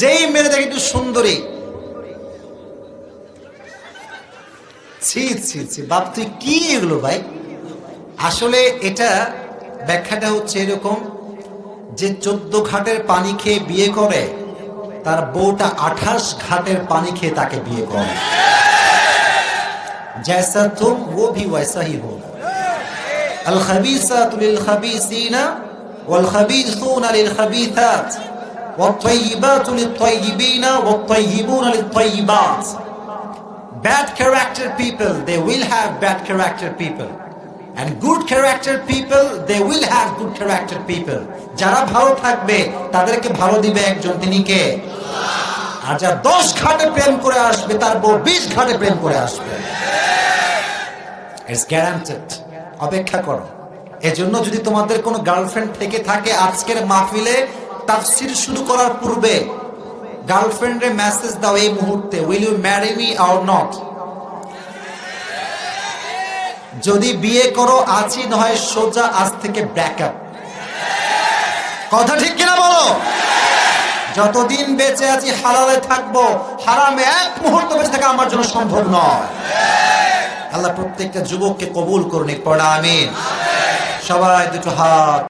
যেই মেয়েটা একটু সুন্দরী। ছি ছি ছি, বাপ, তুই কি এগুলো ভাই? আসলে এটা ব্যাখ্যাটা হচ্ছে এরকম যে চোদ্দ ঘাটের পানি খেয়ে বিয়ে করে, তার বউটা আঠাশ ঘাটের পানি খেয়ে তাকে বিয়ে করে। জয়সা তুম, ও ভি ওয়াইসা হি হোক আল খাবিসা তুলিল খাবিসিনা الخبيثات للخبيثين والخبيثون للخبيثات والطيبات للطيبين والطيبون للطيبات bad character people they will have bad character people and good character people they will have good character people যারা ভালো থাকবে তাদেরকে ভালো দিবে একজন তিনি কে আর যারা দশ ঘাটে প্রেম করে আসবে তার বউ বিশ ঘাটে প্রেম করে আসবে ইটস গ্যারান্টেড অপেক্ষা করো এজন্য যদি তোমাদের কোনো গার্লফ্রেন্ড থেকে থাকে আজকের মাহফিলে তাফসির শুরু করার পূর্বে গার্লফ্রেন্ডে মেসেজ দাও এই মুহূর্তে will you marry me or not যদি বিয়ে করো আছি নয় সোজা আজ থেকে ব্রেকআপ কথা ঠিক কিনা বলো? যতদিন বেঁচে আছি, হালালে থাকব। হারামে এক মুহূর্ত বেঁচে থাকা আমার জন্য সম্ভব নয়। আল্লাহ প্রত্যেকটা যুবককে কবুল করুন পড়া আমিন। সবাই দুটো হাত